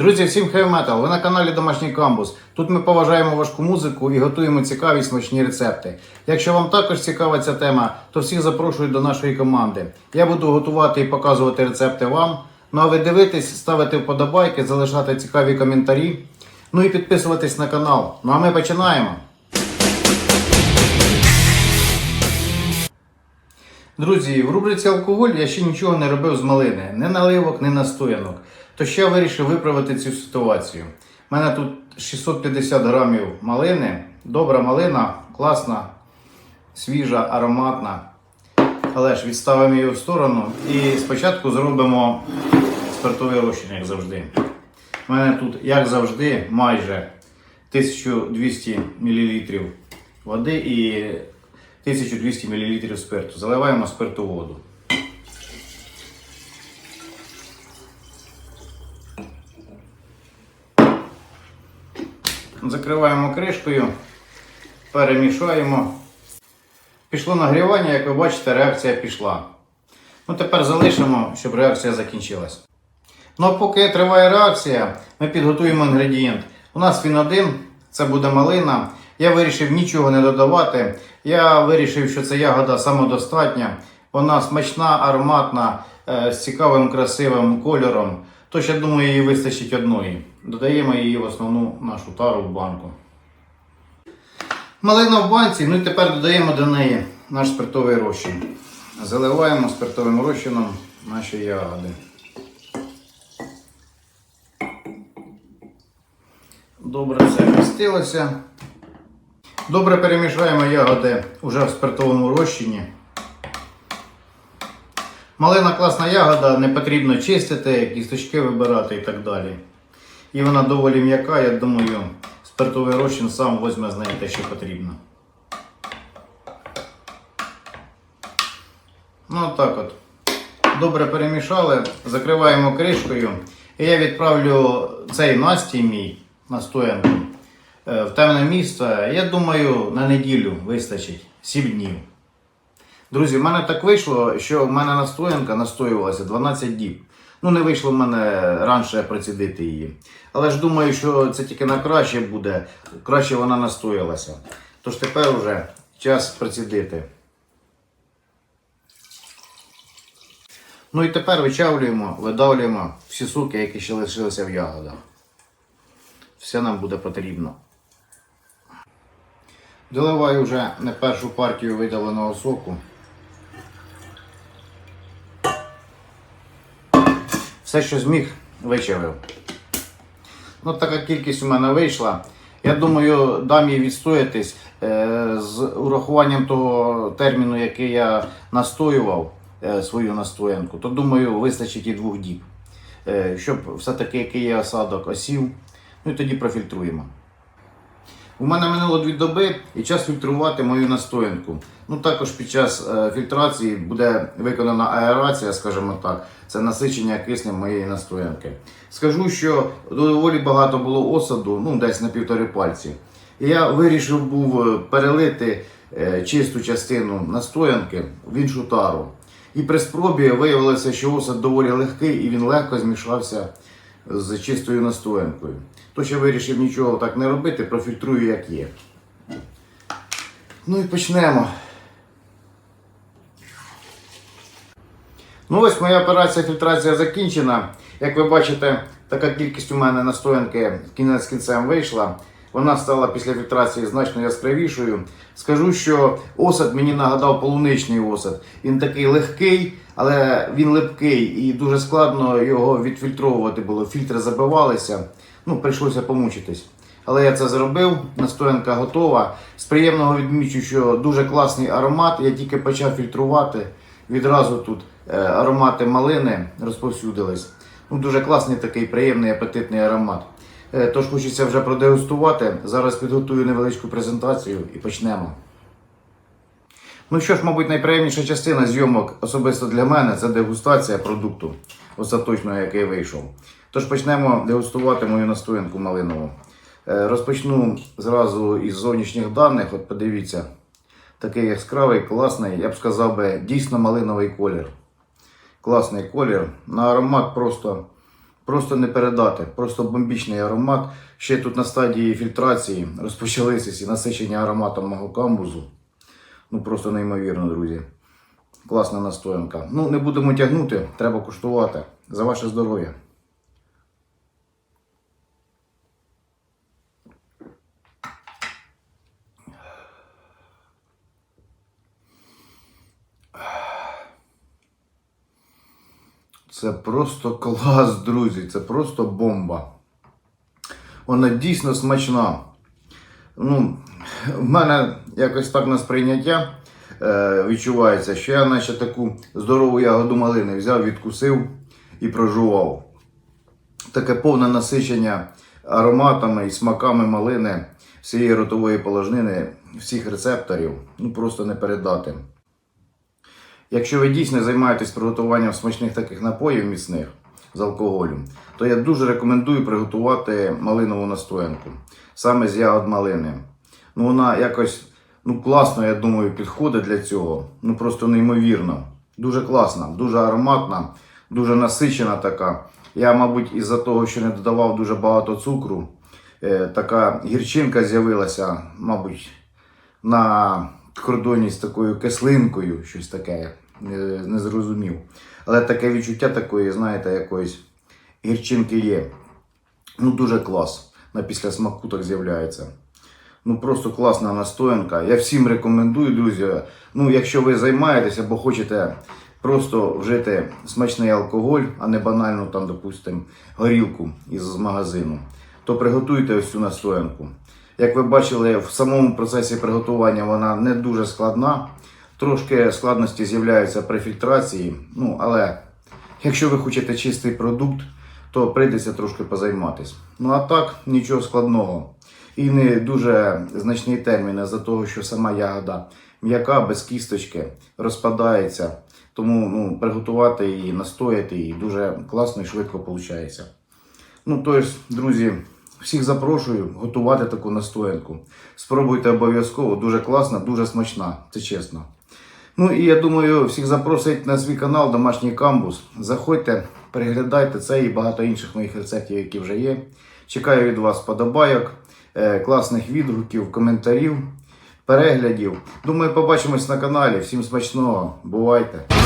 Друзі, всім хейв-метал! Ви на каналі Домашній Камбус. Тут ми поважаємо важку музику і готуємо цікаві смачні рецепти. Якщо вам також цікава ця тема, то всіх запрошую до нашої команди. Я буду готувати і показувати рецепти вам. Ну а ви дивитесь, ставити вподобайки, залишати цікаві коментарі. Ну і підписуватись на канал. Ну а ми починаємо. Друзі, в рубриці алкоголь я ще нічого не робив з малини, не наливок, не настоянок. Тож я вирішив виправити цю ситуацію. У мене тут 650 грамів малини, добра малина, класна, свіжа, ароматна. Але ж відставимо її в сторону і спочатку зробимо спиртовий розчин, як завжди. У мене тут, як завжди, майже 1200 мл води і 1200 мл спирту. Заливаємо спирту воду. Закриваємо кришкою, перемішаємо. Пішло нагрівання, як ви бачите, реакція пішла. Ну, тепер залишимо, щоб реакція закінчилась. Ну а поки триває реакція, ми підготуємо інгредієнт. У нас він один, це буде малина. Я вирішив нічого не додавати. Я вирішив, що це ягода самодостатня. Вона смачна, ароматна, е, з цікавим красивим кольором. Тож, я думаю, її вистачить одної. Додаємо її в основну нашу тару в банку. Малина в банці, ну і тепер додаємо до неї наш спиртовий розчин. Заливаємо спиртовим розчином наші ягоди. Добре все вмістилося. Добре перемішаємо ягоди уже в спиртовому розчині. Малина класна ягода, не потрібно чистити, кісточки вибирати і так далі. І вона доволі м'яка, я думаю, спиртовий розчин сам возьме з неї те, що потрібно. Ну так от. Добре перемішали, закриваємо кришкою. І я відправлю цей настій мій настоянку е, в темне місце. Я думаю, на неділю вистачить 7 днів. Друзі, в мене так вийшло, що в мене настоянка настоювалася 12 діб. Ну, не вийшло в мене раніше процідити її. Але ж думаю, що це тільки на краще буде. Краще вона настоялася. Тож тепер вже час процідити. Ну і тепер вичавлюємо, видавлюємо всі соки, які ще лишилися в ягодах. Все нам буде потрібно. Доливаю вже не першу партію видаленого соку. Все, що зміг, вичавив. Ну, така кількість у мене вийшла. Я думаю, дам їй відстоятись е, з урахуванням того терміну, який я настоював е, свою настоянку, то думаю, вистачить і двох діб. Е, щоб все-таки який є осадок осів. Ну і тоді профільтруємо. У мене минуло дві доби і час фільтрувати мою настоянку. Ну також під час е, фільтрації буде виконана аерація, скажімо так, це насичення киснем моєї настоянки. Скажу, що доволі багато було осаду, ну десь на півтори пальці. І я вирішив був е, перелити е, чисту частину настоянки в іншу тару. І при спробі виявилося, що осад доволі легкий і він легко змішався з чистою настоянкою. Тож я вирішив нічого так не робити, профільтрую як є. Ну і почнемо. Ну ось моя операція фільтрація закінчена. Як ви бачите, така кількість у мене настоянки кінець кінцем вийшла. Вона стала після фільтрації значно яскравішою. Скажу, що осад мені нагадав полуничний осад. Він такий легкий, але він липкий і дуже складно його відфільтровувати було. Фільтри забивалися. Ну, прийшлося помучитись. Але я це зробив, настоянка готова. З приємного відмічу, що дуже класний аромат. Я тільки почав фільтрувати. Відразу тут е, аромати малини розповсюдились. Ну, дуже класний такий приємний апетитний аромат. Е, Тож хочеться вже продегустувати. Зараз підготую невеличку презентацію і почнемо. Ну що ж, мабуть, найприємніша частина зйомок особисто для мене це дегустація продукту, остаточного, який вийшов. Тож почнемо дегустувати мою настоянку малинову. Е, Розпочну зразу із зовнішніх даних. От подивіться, такий яскравий, класний, я б сказав би, дійсно малиновий колір. Класний колір. На аромат просто Просто не передати, просто бомбічний аромат. Ще тут на стадії фільтрації розпочалися ці насичення ароматом мого камбузу. Ну просто неймовірно, друзі. Класна настоянка. Ну, не будемо тягнути, треба куштувати. За ваше здоров'я. Це просто клас, друзі. Це просто бомба. Вона дійсно смачна. Ну, в мене якось так на сприйняття е, відчувається, що я наче таку здорову ягоду малини взяв, відкусив і прожував. Таке повне насичення ароматами і смаками малини, всієї ротової положнини, всіх рецепторів. Ну просто не передати. Якщо ви дійсно займаєтесь приготуванням смачних таких напоїв міцних з алкоголем, то я дуже рекомендую приготувати малинову настоянку саме з ягод малини. Ну вона якось ну, класно, я думаю, підходить для цього. Ну просто неймовірно. Дуже класна, дуже ароматна, дуже насичена така. Я, мабуть, із-за того, що не додавав дуже багато цукру, е, така гірчинка з'явилася, мабуть, на кордоні з такою кислинкою, щось таке, не, не зрозумів. Але таке відчуття такої, знаєте, якоїсь гірчинки є. Ну, дуже клас. На після смаку так з'являється. Ну, просто класна настоянка. Я всім рекомендую, друзі. Ну, якщо ви займаєтесь або хочете просто вжити смачний алкоголь, а не банально там, допустимо, горілку із магазину, то приготуйте ось цю настоянку. Як ви бачили, в самому процесі приготування вона не дуже складна. Трошки складності з'являються при фільтрації. Ну, але якщо ви хочете чистий продукт, то прийдеться трошки позайматись. Ну а так, нічого складного. І не дуже значний термін за того, що сама ягода м'яка, без кісточки, розпадається. Тому ну, приготувати її, настояти її дуже класно і швидко виходить. Ну, тобто, друзі, всіх запрошую готувати таку настоянку. Спробуйте обов'язково, дуже класна, дуже смачна, це чесно. Ну і я думаю, всіх запросить на свій канал Домашній камбус. Заходьте, переглядайте це і багато інших моїх рецептів, які вже є. Чекаю від вас подобайок, е, класних відгуків, коментарів, переглядів. Думаю, побачимось на каналі. Всім смачного. Бувайте!